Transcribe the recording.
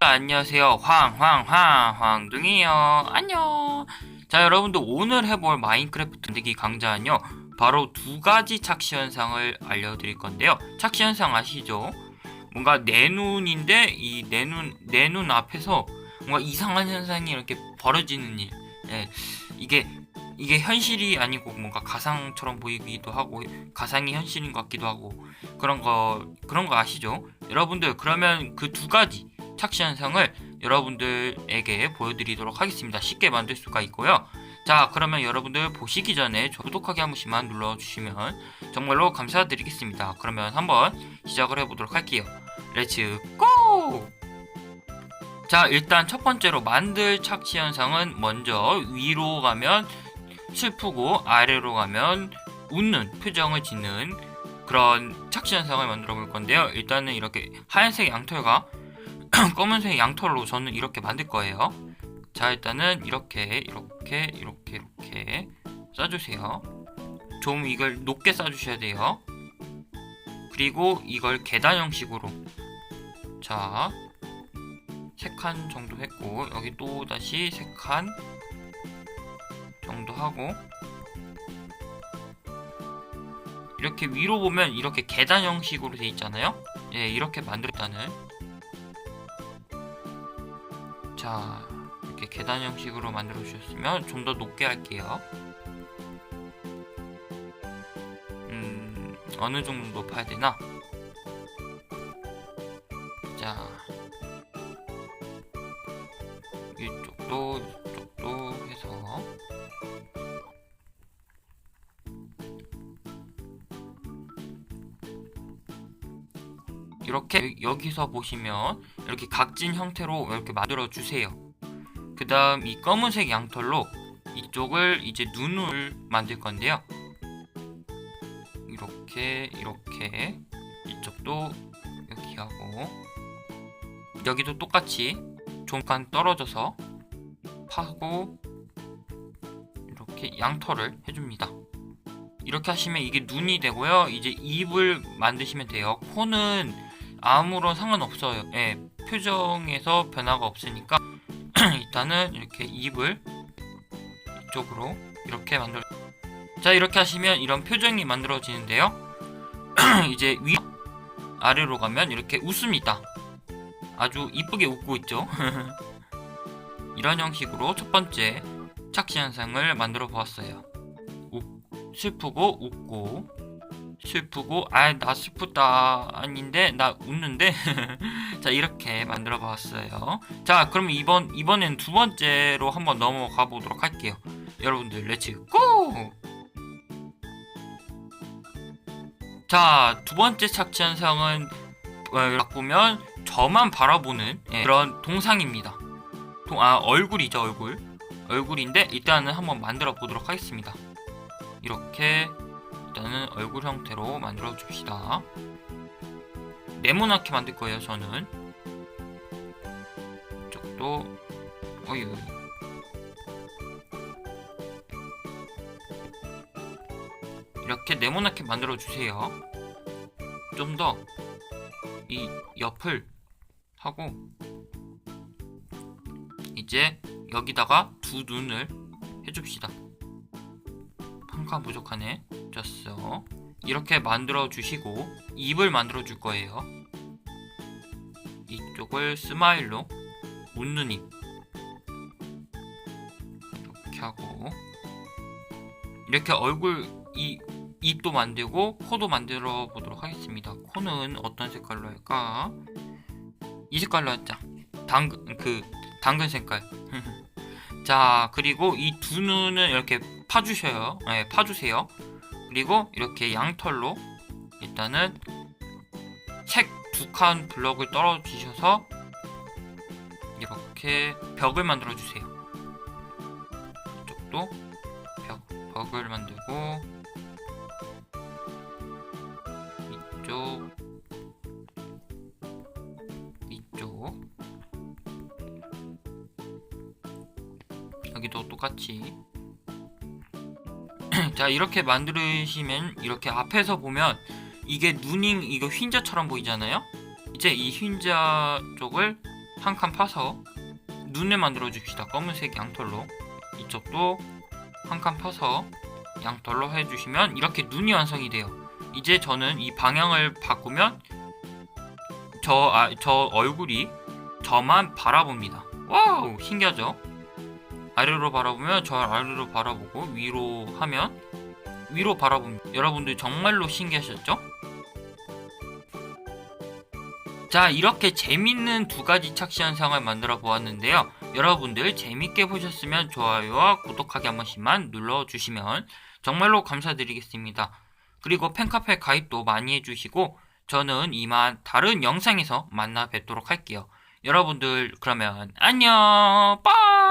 안녕하세요. 황황황 황둥이요. 안녕. 자, 여러분들 오늘 해볼 마인크래프트 만들기 강좌는요. 바로 두 가지 착시 현상을 알려드릴 건데요. 착시 현상 아시죠? 뭔가 내 눈인데 이 내 눈 내 눈 앞에서 뭔가 이상한 현상이 이렇게 벌어지는 일. 예, 이게 이게 현실이 아니고 뭔가 가상처럼 보이기도 하고 가상이 현실인 것 같기도 하고 그런 거 그런 거 아시죠? 여러분들 그러면 그 두 가지 착시 현상을 여러분들에게 보여드리도록 하겠습니다. 쉽게 만들 수가 있고요. 자, 그러면 여러분들 보시기 전에 구독하기 한 번씩만 눌러주시면 정말로 감사드리겠습니다. 그러면 한번 시작을 해보도록 할게요. 렛츠 고! 자, 일단 첫 번째로 만들 착시 현상은 먼저 위로 가면 슬프고 아래로 가면 웃는 표정을 짓는 그런 착시 현상을 만들어 볼 건데요. 일단은 이렇게 하얀색 양털과 검은색 양털로 저는 이렇게 만들 거예요. 자, 일단은 이렇게 이렇게 이렇게 이렇게 싸주세요. 좀 이걸 높게 싸주셔야 돼요. 그리고 이걸 계단 형식으로 자, 세 칸 정도 했고 여기 또 다시 세 칸 정도 하고. 이렇게 위로 보면 이렇게 계단 형식으로 돼 있잖아요. 예, 이렇게 만들었다는. 자 이렇게 계단 형식으로 만들어 주셨으면 좀 더 높게 할게요. 음 어느 정도 높아야 되나? 자 이쪽도 이렇게 여기서 보시면 이렇게 각진 형태로 이렇게 만들어 주세요. 그 다음 이 검은색 양털로 이쪽을 이제 눈을 만들 건데요. 이렇게 이렇게 이쪽도 이렇게 하고 여기도 똑같이 좀간 떨어져서 파고 이렇게 양털을 해줍니다. 이렇게 하시면 이게 눈이 되고요. 이제 입을 만드시면 돼요. 코는 아무런 상관없어요. 예, 표정에서 변화가 없으니까 일단은 이렇게 입을 이쪽으로 이렇게 만들어 자 이렇게 하시면 이런 표정이 만들어지는데요. 이제 위 아래로 가면 이렇게 웃습니다. 아주 이쁘게 웃고 있죠? 이런 형식으로 첫 번째 착시 현상을 만들어 보았어요. 웃, 슬프고 웃고 슬프고 아 나 슬프다. 아닌데 나 웃는데? 자 이렇게 만들어 봤어요. 자 그럼 이번 이번엔 두 번째로 한번 넘어가 보도록 할게요. 여러분들 렛츠 고! 자 두 번째 착지 현상은 어, 바꾸면 저만 바라보는 예, 그런 동상입니다. 동, 아 얼굴이죠 얼굴. 얼굴인데 일단은 한번 만들어 보도록 하겠습니다. 이렇게 일단은 얼굴 형태로 만들어 줍시다. 네모나게 만들 거예요 저는. 이쪽도 어유 이렇게 네모나게 만들어 주세요. 좀 더. 이 옆을 하고 이제 여기다가 두 눈을 해줍시다. 한칸 부족하네 줬어. 이렇게 만들어 주시고 입을 만들어 줄 거예요. 이쪽을 스마일로 웃는 입 이렇게 하고 이렇게 얼굴 이 입도 만들고 코도 만들어 보도록 하겠습니다. 코는 어떤 색깔로 할까? 이 색깔로 하자. 당근 그 당근 색깔. 자 그리고 이 두 눈은 이렇게 파주셔요. 네, 파주세요 그리고 이렇게 양털로 일단은 책두칸 블럭을 떨어지셔서 이렇게 벽을 만들어 주세요. 이쪽도 벽, 벽을 만들고 이쪽 이쪽. 여기도 똑같이 자 이렇게 만드시면 이렇게 앞에서 보면 이게 눈이 이거 흰자처럼 보이잖아요? 이제 이 흰자 쪽을 한 칸 파서 눈을 만들어 줍시다. 검은색 양털로. 이쪽도 한 칸 파서 양털로 해주시면 이렇게 눈이 완성이 돼요. 이제 저는 이 방향을 바꾸면 저, 아, 저 얼굴이 저만 바라봅니다. 와우 신기하죠 아래로 바라보면 저 아래로 바라보고 위로 하면 위로 바라봅니다. 여러분들 정말로 신기하셨죠? 자 이렇게 재밌는 두 가지 착시 현상을 만들어 보았는데요. 여러분들 재밌게 보셨으면 좋아요와 구독하기 한 번씩만 눌러주시면 정말로 감사드리겠습니다. 그리고 팬카페 가입도 많이 해주시고 저는 이만 다른 영상에서 만나 뵙도록 할게요. 여러분들 그러면 안녕 빠이